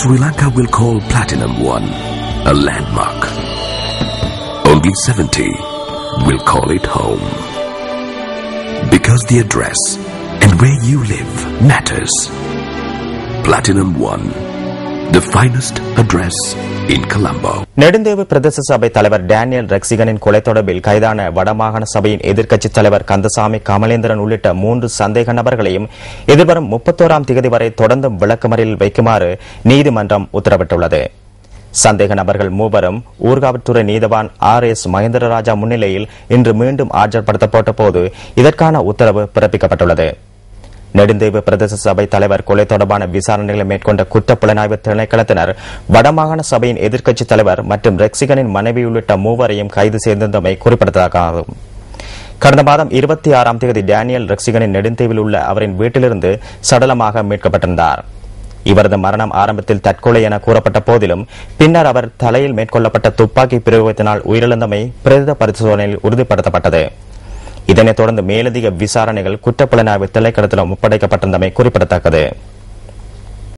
Sri Lanka will call Platinum One a landmark. Only 70 will call it home. Because the address and where you live matters. Platinum One, the finest address in Colombo. நெடுந்தேவு பிரதேச சபை தலைவர் Daniel ரெக்சிகனின் கொலை தொடர்பில் கைதான வடமாகாண சபையின் எதிர்க்கட்சித் தலைவர் கந்தசாமி கமலேந்திரன் உள்ளிட்ட மூன்று சந்தேக நபர்களையும் எதிர்வரும் முப்பத்தோராம் தேதி வரை தொடர்ந்தும் விளக்கமறியலில் வைக்குமாறு நீதிமன்றம் உத்தரவிட்டுள்ளது சந்தேக நபர்கள் மூவரும் ஊர்காவல்துறை நீதவான் ஆர் எஸ் மகேந்திரராஜா முன்னிலையில் இன்று மீண்டும் ஆஜர்படுத்தப்பட்ட போது இதற்கான உத்தரவு பிறப்பிக்கப்பட்டுள்ளது நெடுந்தீவு பிரதேச சபை தலைவர் கொலை தொடர்பான விசாரணைகளை மேற்கொண்ட குற்றப்புலனாய்வு திணைக்களத்தினர் வடமாகாண சபையின் எதிர்க்கட்சித் தலைவர் மற்றும் ரெக்சிகனின் மனைவி உள்ளிட்ட மூவரையும் கைது செய்திருந்தமை குறிப்பிடத்தக்கதாகும். கடந்த மாதம் இருபத்தி ஆறாம் தேதி டேனியல் ரெக்சிகனின் நெடுந்தீவில் உள்ள அவரின் வீட்டிலிருந்து சடலமாக மீட்கப்பட்டிருந்தார். இவரது மரணம் ஆரம்பத்தில் தற்கொலை என கூறப்பட்ட போதிலும் பின்னர் அவர் தலையில் மேற்கொள்ளப்பட்ட துப்பாக்கி பிரயோகத்தினால் உயிரிழந்தமை பிரேத பரிசோதனையில் உறுதிப்படுத்தப்பட்டது. இதனைத் தொடர்ந்து மேலதிக விசாரணைகள் குற்றப்புலனாய்வு திணைக்களத்திலும் ஒப்படைக்கப்பட்டிருந்தமை குறிப்பிடத்தக்கது.